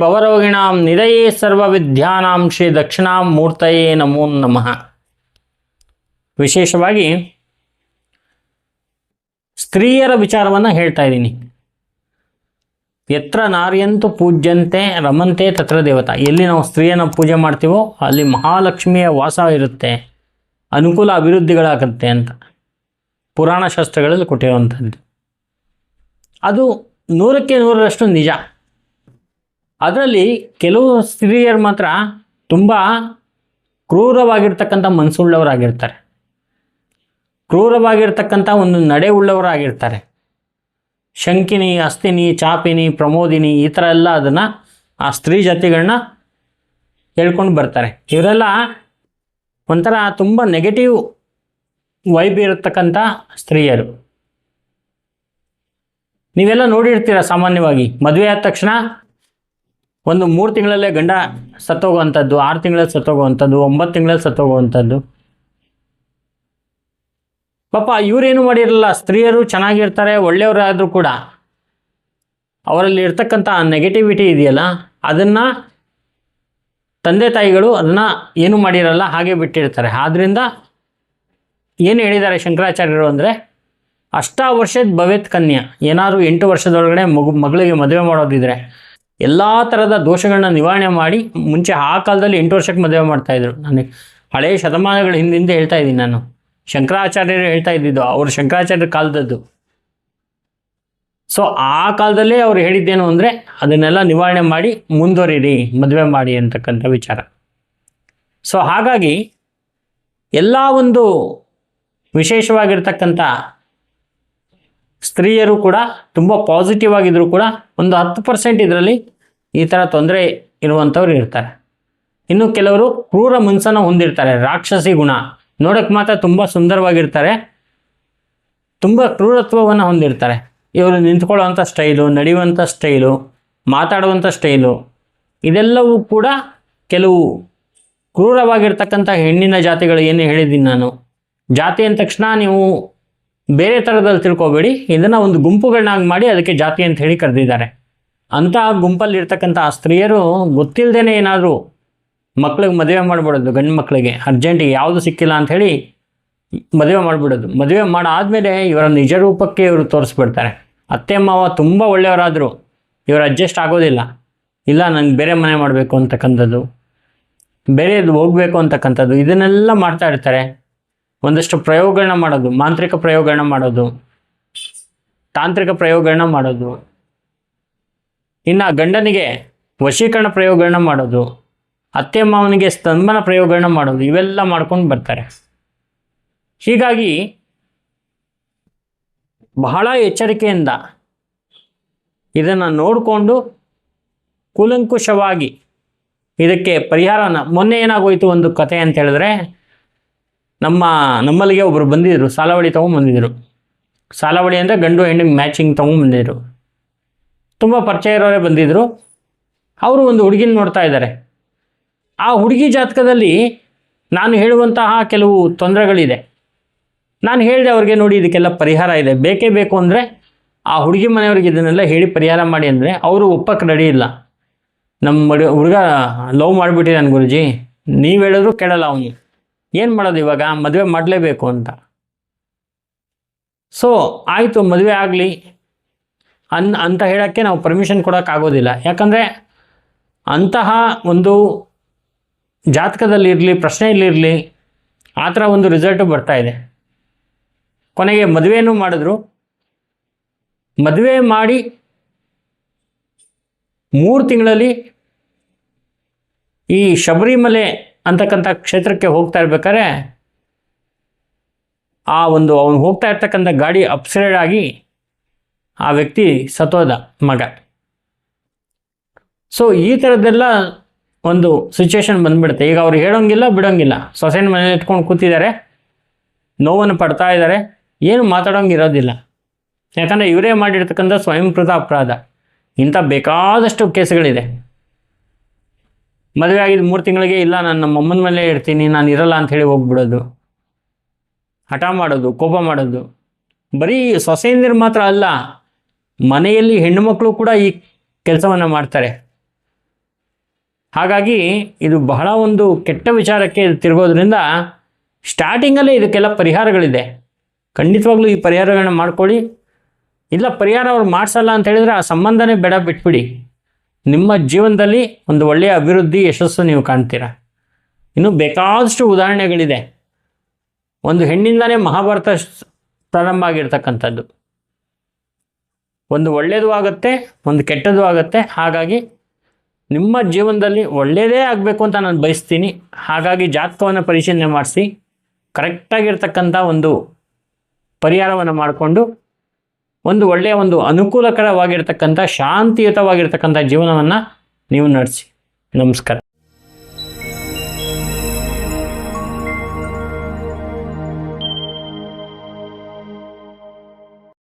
ಭವರೋಗಿಣಾಂ ನಿಧಯೇ ಸರ್ವ ವಿದ್ಯಾನಾಂ ಶ್ರೀ ದಕ್ಷಿಣಾಮೂರ್ತಯೇ ನಮೋ ನಮಃ ವಿಶೇಷವಾಗಿ ಸ್ತ್ರೀಯರ ವಿಚಾರವನ್ನು ಹೇಳ್ತಾ ಇದ್ದೀನಿ. ಎತ್ರ ನಾರಿಯಂತು ಪೂಜ್ಯಂತೆ ರಮಂತೆ ತತ್ರ ದೇವತಾ. ಎಲ್ಲಿ ನಾವು ಸ್ತ್ರೀಯನ್ನು ಪೂಜೆ ಮಾಡ್ತೀವೋ ಅಲ್ಲಿ ಮಹಾಲಕ್ಷ್ಮಿಯ ವಾಸ ಇರುತ್ತೆ, ಅನುಕೂಲ ಅಭಿವೃದ್ಧಿಗಳಾಗುತ್ತೆ ಅಂತ. ಪುರಾಣ ಶಾಸ್ತ್ರಗಳಲ್ಲಿ ಕೊಟ್ಟಿರುವಂಥದ್ದು. ಅದು ನೂರಕ್ಕೆ ನೂರರಷ್ಟು ನಿಜ. ಅದರಲ್ಲಿ ಕೆಲವು ಸ್ತ್ರೀಯರು ಮಾತ್ರ ತುಂಬ ಕ್ರೂರವಾಗಿರ್ತಕ್ಕಂಥ ಮನಸ್ಸುಳ್ಳವರಾಗಿರ್ತಾರೆ ಕ್ರೂರವಾಗಿರ್ತಕ್ಕಂಥ ಒಂದು ನಡೆ ಉಳ್ಳವರಾಗಿರ್ತಾರೆ. ಶಂಕಿನಿ ಅಸ್ತಿನಿ ಚಾಪಿನಿ, ಪ್ರಮೋದಿನಿ ಈ ಥರ ಎಲ್ಲ ಅದನ್ನು ಆ ಸ್ತ್ರೀ ಜಾತಿಗಳನ್ನ ಹೇಳ್ಕೊಂಡು ಬರ್ತಾರೆ. ಇವರೆಲ್ಲ ಒಂಥರ ತುಂಬ ನೆಗೆಟಿವ್ ವೈಬ್ ಇರತಕ್ಕಂಥ ಸ್ತ್ರೀಯರು. ನೀವೆಲ್ಲ ನೋಡಿರ್ತೀರ ಸಾಮಾನ್ಯವಾಗಿ ಮದುವೆ ಆದ ತಕ್ಷಣ ಒಂದು ಮೂರು ತಿಂಗಳಲ್ಲೇ ಗಂಡ ಸತ್ತೋಗುವಂಥದ್ದು, ಆರು ತಿಂಗಳಲ್ಲಿ ಸತ್ತೋಗುವಂಥದ್ದು, ಒಂಬತ್ತು ತಿಂಗಳಲ್ಲಿ ಸತ್ತೋಗುವಂಥದ್ದು. ಪಾಪ ಇವರೇನು ಮಾಡಿರಲ್ಲ, ಸ್ತ್ರೀಯರು ಚೆನ್ನಾಗಿರ್ತಾರೆ, ಒಳ್ಳೆಯವರಾದರೂ ಕೂಡ. ಅವರಲ್ಲಿ ಇರ್ತಕ್ಕಂಥ ನೆಗೆಟಿವಿಟಿ ಇದೆಯಲ್ಲ, ಅದನ್ನು ತಂದೆ ತಾಯಿಗಳು ಅದನ್ನು ಏನು ಮಾಡಿರಲ್ಲ, ಹಾಗೆ ಬಿಟ್ಟಿರ್ತಾರೆ. ಆದ್ದರಿಂದ ಏನು ಹೇಳಿದ್ದಾರೆ ಶಂಕರಾಚಾರ್ಯರು ಅಂದರೆ, ಅಷ್ಟಾವರ್ಷದ ಭವೇತ್ ಕನ್ಯಾ, ಏನಾದರೂ ಎಂಟು ವರ್ಷದೊಳಗಡೆ ಮಗು, ಮಗಳಿಗೆ ಮದುವೆ ಮಾಡೋದಿದ್ರೆ ಎಲ್ಲ ಥರದ ದೋಷಗಳನ್ನ ನಿವಾರಣೆ ಮಾಡಿ ಮುಂಚೆ ಆ ಕಾಲದಲ್ಲಿ ಎಂಟು ವರ್ಷಕ್ಕೆ ಮದುವೆ ಮಾಡ್ತಾಯಿದ್ರು ನನಗೆ. ಹಳೆಯ ಶತಮಾನಗಳ ಹಿಂದಿಂದ ಹೇಳ್ತಾ ಇದ್ದೀನಿ ನಾನು. ಶಂಕರಾಚಾರ್ಯರು ಹೇಳ್ತಾ ಇದ್ದಿದ್ದು, ಅವರು ಶಂಕರಾಚಾರ್ಯರ ಕಾಲದದ್ದು. ಸೊ ಆ ಕಾಲದಲ್ಲೇ ಅವ್ರು ಹೇಳಿದ್ದೇನು ಅಂದರೆ, ಅದನ್ನೆಲ್ಲ ನಿವಾರಣೆ ಮಾಡಿ ಮುಂದುವರಿರಿ, ಮದುವೆ ಮಾಡಿ ಅಂತಕ್ಕಂಥ ವಿಚಾರ. ಸೊ ಹಾಗಾಗಿ ಎಲ್ಲ ಒಂದು ವಿಶೇಷವಾಗಿರ್ತಕ್ಕಂಥ ಸ್ತ್ರೀಯರು ಕೂಡ ತುಂಬ ಪಾಸಿಟಿವ್ ಆಗಿದ್ದರೂ ಕೂಡ ಒಂದು ಹತ್ತು ಪರ್ಸೆಂಟ್ ಇದರಲ್ಲಿ ಈ ಥರ ತೊಂದರೆ ಇರುವಂಥವ್ರು ಇರ್ತಾರೆ. ಇನ್ನು ಕೆಲವರು ಕ್ರೂರ ಮನಸ್ಸನ್ನು ಹೊಂದಿರ್ತಾರೆ, ರಾಕ್ಷಸಿ ಗುಣ. ನೋಡೋಕ್ಕೆ ಮಾತ್ರ ತುಂಬ ಸುಂದರವಾಗಿರ್ತಾರೆ. ತುಂಬ ಕ್ರೂರತ್ವವನ್ನು ಹೊಂದಿರ್ತಾರೆ. ಇವರು ನಿಂತ್ಕೊಳ್ಳೋವಂಥ ಸ್ಟೈಲು ನಡೆಯುವಂಥ ಸ್ಟೈಲು ಮಾತಾಡುವಂಥ ಸ್ಟೈಲು ಇದೆಲ್ಲವೂ ಕೂಡ ಕೆಲವು ಕ್ರೂರವಾಗಿರ್ತಕ್ಕಂಥ ಹೆಣ್ಣಿನ ಜಾತಿಗಳು ಏನು ಹೇಳಿದ್ದೀನಿ ನಾನು. ಜಾತಿ ಅಂದ ತಕ್ಷಣ ನೀವು ಬೇರೆ ಥರದಲ್ಲಿ ತಿಳ್ಕೊಬೇಡಿ. ಇದನ್ನು ಒಂದು ಗುಂಪುಗಳನ್ನಾಗಿ ಮಾಡಿ ಅದಕ್ಕೆ ಜಾತಿ ಅಂತ ಹೇಳಿ ಕರೆದಿದ್ದಾರೆ. ಅಂತಹ ಗುಂಪಲ್ಲಿ ಇರ್ತಕ್ಕಂಥ ಆ ಸ್ತ್ರೀಯರು ಗೊತ್ತಿಲ್ಲದೇ ಏನಾದರೂ ಮಕ್ಳಿಗೆ ಮದುವೆ ಮಾಡಿಬಿಡೋದು, ಗಂಡು ಮಕ್ಕಳಿಗೆ ಅರ್ಜೆಂಟಿಗೆ ಯಾವುದು ಸಿಕ್ಕಿಲ್ಲ ಅಂಥೇಳಿ ಮದುವೆ ಮಾಡಿಬಿಡೋದು. ಮದುವೆ ಮಾಡಾದಮೇಲೆ ಇವರ ನಿಜ ರೂಪಕ್ಕೆ ಇವರು ತೋರಿಸ್ಬಿಡ್ತಾರೆ. ಅತ್ತೆ, ಮಾವ ತುಂಬ ಒಳ್ಳೆಯವರಾದರು, ಇವರು ಅಡ್ಜಸ್ಟ್ ಆಗೋದಿಲ್ಲ. ಇಲ್ಲ ನನಗೆ ಬೇರೆ ಮನೆ ಮಾಡಬೇಕು ಅಂತಕ್ಕಂಥದ್ದು ಬೇರೆದು ಹೋಗಬೇಕು ಅಂತಕ್ಕಂಥದ್ದು, ಇದನ್ನೆಲ್ಲ ಮಾಡ್ತಾ ಇರ್ತಾರೆ. ಒಂದಷ್ಟು ಪ್ರಯೋಗಗಳನ್ನ ಮಾಡೋದು, ಮಾಂತ್ರಿಕ ಪ್ರಯೋಗಗಳನ್ನ ಮಾಡೋದು, ತಾಂತ್ರಿಕ ಪ್ರಯೋಗಗಳನ್ನ ಮಾಡೋದು. ಇನ್ನು ಗಂಡನಿಗೆ ವಶೀಕರಣ ಪ್ರಯೋಗಗಳನ್ನ ಮಾಡೋದು, ಅತ್ತೆ ಮಾವನಿಗೆ ಸ್ತಂಭನ ಪ್ರಯೋಗಗಳನ್ನ ಮಾಡೋದು, ಇವೆಲ್ಲ ಮಾಡ್ಕೊಂಡು ಬರ್ತಾರೆ. ಹೀಗಾಗಿ ಬಹಳ ಎಚ್ಚರಿಕೆಯಿಂದ ಇದನ್ನು ನೋಡಿಕೊಂಡು ಕೂಲಂಕುಷವಾಗಿ ಇದಕ್ಕೆ ಪರಿಹಾರನ, ಮೊನ್ನೆ ಏನಾಗೋಯ್ತು ಒಂದು ಕತೆ ಅಂತ ಹೇಳಿದ್ರೆ, ನಮ್ಮ ನಮ್ಮಲ್ಲಿಗೆ ಒಬ್ಬರು ಬಂದಿದ್ದರು ಸಾಲವಡಿ ತೊಗೊಂಬಂದಿದ್ರು. ಸಾಲವಳಿ ಅಂದರೆ ಗಂಡು ಹೆಣ್ಣಿಗೆ ಮ್ಯಾಚಿಂಗ್ ತೊಗೊಂಬಂದಿದ್ರು. ತುಂಬ ಪರಿಚಯ ಇರೋರೇ ಬಂದಿದ್ದರು ಅವರು ಒಂದು ಹುಡುಗಿನ ನೋಡ್ತಾ ಇದ್ದಾರೆ. ಆ ಹುಡುಗಿ ಜಾತಕದಲ್ಲಿ ನಾನು ಹೇಳುವಂತಹ ಕೆಲವು ತೊಂದರೆಗಳಿದೆ. ನಾನು ಹೇಳಿದೆ ಅವ್ರಿಗೆ ನೋಡಿ ಇದಕ್ಕೆಲ್ಲ ಪರಿಹಾರ ಇದೆ. ಬೇಕೇ ಬೇಕು ಅಂದರೆ ಆ ಹುಡುಗಿ ಮನೆಯವ್ರಿಗೆ ಇದನ್ನೆಲ್ಲ ಹೇಳಿ ಪರಿಹಾರ ಮಾಡಿ ಅಂದರೆ ಅವರು ಒಪ್ಪಕ್ಕೆ ರೆಡಿ ಇಲ್ಲ. ನಮ್ಮ ಹುಡುಗ ಲವ್ ಮಾಡಿಬಿಟ್ಟಿದ್ದಾನೆ ಗುರುಜಿ. ನೀವು ಹೇಳಿದ್ರು ಕೇಳಲ್ಲ ಅವನು. ಏನು ಮಾಡೋದು ಇವಾಗ? ಮದುವೆ ಮಾಡಲೇಬೇಕು ಅಂತ. ಸೊ ಆಯಿತು, ಮದುವೆ ಆಗಲಿ. ಅನ್, ಅಂತ ಹೇಳೋಕ್ಕೆ ನಾವು ಪರ್ಮಿಷನ್ ಕೊಡೋಕ್ಕಾಗೋದಿಲ್ಲ ಯಾಕಂದರೆ ಅಂತಹ ಒಂದು ಜಾತಕದಲ್ಲಿರಲಿ, ಪ್ರಶ್ನೆಯಲ್ಲಿರಲಿ, ಆ ಥರ ಒಂದು ರಿಸಲ್ಟು ಇದೆ. ಕೊನೆಗೆ ಮದುವೆಯನ್ನು ಮಾಡಿದ್ರು. ಮದುವೆ ಮಾಡಿ ಮೂರು ತಿಂಗಳಲ್ಲಿ ಈ ಶಬರಿಮಲೆ ಅಂತಕ್ಕಂಥ ಕ್ಷೇತ್ರಕ್ಕೆ ಹೋಗ್ತಾ ಇರ್ಬೇಕಾದ್ರೆ, ಆ ಒಂದು ಅವನು ಹೋಗ್ತಾ ಇರ್ತಕ್ಕಂಥ ಗಾಡಿ ಅಪ್ಸೈಡ್ ಆಗಿ ಆ ವ್ಯಕ್ತಿ ಸತೋದ ಮಗ. ಸೊ ಈ ಥರದ್ದೆಲ್ಲ ಒಂದು ಸಿಚುವೇಶನ್ ಬಂದ್ಬಿಡುತ್ತೆ. ಈಗ ಅವ್ರು ಹೇಳೋಂಗಿಲ್ಲ, ಬಿಡೋಂಗಿಲ್ಲ. ಸೊಸೆನ ಮನೇಲಿ ಇಟ್ಕೊಂಡು ಕೂತಿದ್ದಾರೆ. ನೋವನ್ನು ಪಡ್ತಾ ಇದ್ದಾರೆ. ಏನು ಮಾತಾಡೋಂಗಿರೋದಿಲ್ಲ. ಯಾಕಂದರೆ ಇವರೇ ಮಾಡಿರ್ತಕ್ಕಂಥ ಸ್ವಯಂಕೃತ ಅಪರಾಧ. ಇಂಥ ಬೇಕಾದಷ್ಟು ಕೇಸ್ಗಳಿದೆ. ಮದುವೆ ಆಗಿದ್ದು ಮೂರು ತಿಂಗಳಿಗೆ, ಇಲ್ಲ, ನಾನು ನಮ್ಮ ಅಮ್ಮನ ಮೇಲೆ ಇರ್ತೀನಿ, ನಾನು ಇರಲ್ಲ ಅಂತ ಹೇಳಿ ಹೋಗ್ಬಿಡೋದು. ಹಠ ಮಾಡೋದು, ಕೋಪ ಮಾಡೋದು. ಬರೀ ಸೊಸೆಯಿಂದ ಮಾತ್ರ ಅಲ್ಲ ಮನೆಯಲ್ಲಿ ಹೆಣ್ಣುಮಕ್ಕಳು ಕೂಡ ಈ ಕೆಲಸವನ್ನು ಮಾಡ್ತಾರೆ. ಹಾಗಾಗಿ ಇದು ಬಹಳ ಒಂದು ಕೆಟ್ಟ ವಿಚಾರಕ್ಕೆ ತಿರುಗೋದ್ರಿಂದ ಸ್ಟಾರ್ಟಿಂಗಲ್ಲೇ ಇದಕ್ಕೆಲ್ಲ ಪರಿಹಾರಗಳಿದೆ. ಖಂಡಿತವಾಗ್ಲೂ ಈ ಪರಿಹಾರಗಳನ್ನ ಮಾಡ್ಕೊಳ್ಳಿ. ಇಲ್ಲ, ಪರಿಹಾರ ಅವ್ರು ಮಾಡಿಸಲ್ಲ ಅಂತ ಹೇಳಿದರೆ ಆ ಸಂಬಂಧನೇ ಬೇಡ ಬಿಟ್ಬಿಡಿ. ನಿಮ್ಮ ಜೀವನದಲ್ಲಿ ಒಂದು ಒಳ್ಳೆಯ ಅಭಿವೃದ್ಧಿ ಯಶಸ್ಸು ನೀವು ಕಾಣ್ತೀರ. ಇನ್ನು ಬೇಕಾದಷ್ಟು ಉದಾಹರಣೆಗಳಿದೆ. ಒಂದು ಹೆಣ್ಣಿಂದಾನೇ ಮಹಾಭಾರತ ಪ್ರಾರಂಭ ಆಗಿರ್ತಕ್ಕಂಥದ್ದು. ಒಂದು ಒಳ್ಳೆಯದು ಆಗುತ್ತೆ, ಒಂದು ಕೆಟ್ಟದ್ದು ಆಗುತ್ತೆ. ಹಾಗಾಗಿ ನಿಮ್ಮ ಜೀವನದಲ್ಲಿ ಒಳ್ಳೆಯದೇ ಆಗಬೇಕು ಅಂತ ನಾನು ಬಯಸ್ತೀನಿ. ಹಾಗಾಗಿ ಜಾತಕವನ್ನು ಪರಿಶೀಲನೆ ಮಾಡಿಸಿ ಕರೆಕ್ಟಾಗಿರ್ತಕ್ಕಂಥ ಒಂದು ಪರಿಹಾರವನ್ನು ಮಾಡಿಕೊಂಡು, ಒಂದು ಒಳ್ಳೆಯ ಒಂದು ಅನುಕೂಲಕರವಾಗಿರ್ತಕ್ಕಂಥ, ಶಾಂತಿಯುತವಾಗಿರ್ತಕ್ಕಂಥ ಜೀವನವನ್ನು ನೀವು ನಡೆಸಿ. ನಮಸ್ಕಾರ.